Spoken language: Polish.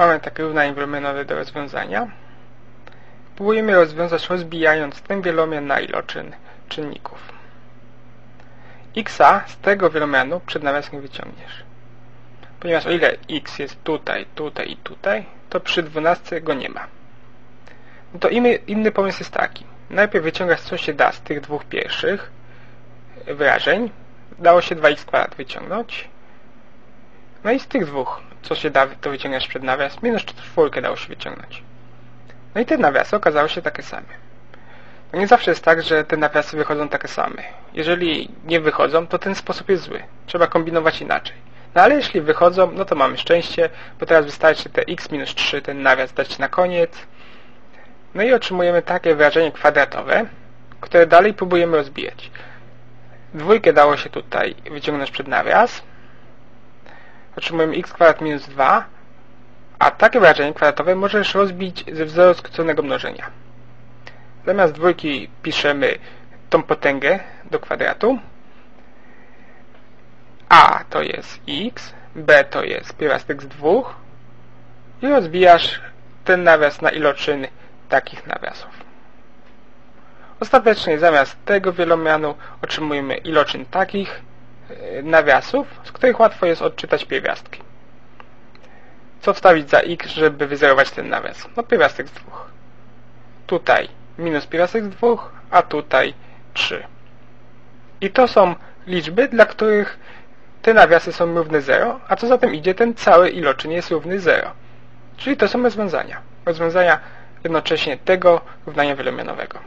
Mamy takie równanie wielomianowe do rozwiązania. Próbujemy rozwiązać rozbijając ten wielomian na iloczyn czynników. xa z tego wielomianu przed nawiasem wyciągniesz. Ponieważ o ile x jest tutaj, tutaj i tutaj, to przy 12 go nie ma. No to inny, inny pomysł jest taki. Najpierw wyciągasz co się da z tych dwóch pierwszych wyrażeń. Dało się 2x kwadrat wyciągnąć. No i z tych dwóch, co się da, to wyciągasz przed nawias. Minus czwórkę dało się wyciągnąć. No i te nawiasy okazały się takie same. No nie zawsze jest tak, że te nawiasy wychodzą takie same. Jeżeli nie wychodzą, to ten sposób jest zły. Trzeba kombinować inaczej. No ale jeśli wychodzą, no to mamy szczęście, bo teraz wystarczy te x minus 3, ten nawias dać na koniec. No i otrzymujemy takie wyrażenie kwadratowe, które dalej próbujemy rozbijać. Dwójkę dało się tutaj wyciągnąć przed nawias. Otrzymujemy x kwadrat minus 2, a takie wyrażenie kwadratowe możesz rozbić ze wzoru skróconego mnożenia. Zamiast dwójki piszemy tą potęgę do kwadratu. A to jest x, b to jest pierwiastek z dwóch i rozbijasz ten nawias na iloczyn takich nawiasów. Ostatecznie zamiast tego wielomianu otrzymujemy iloczyn takich nawiasów, z których łatwo jest odczytać pierwiastki. Co wstawić za x, żeby wyzerować ten nawias? No pierwiastek z dwóch. Tutaj minus pierwiastek z dwóch, a tutaj 3. I to są liczby, dla których te nawiasy są równe 0, a co za tym idzie, ten cały iloczyn jest równy 0. Czyli to są rozwiązania. Rozwiązania jednocześnie tego równania wielomianowego.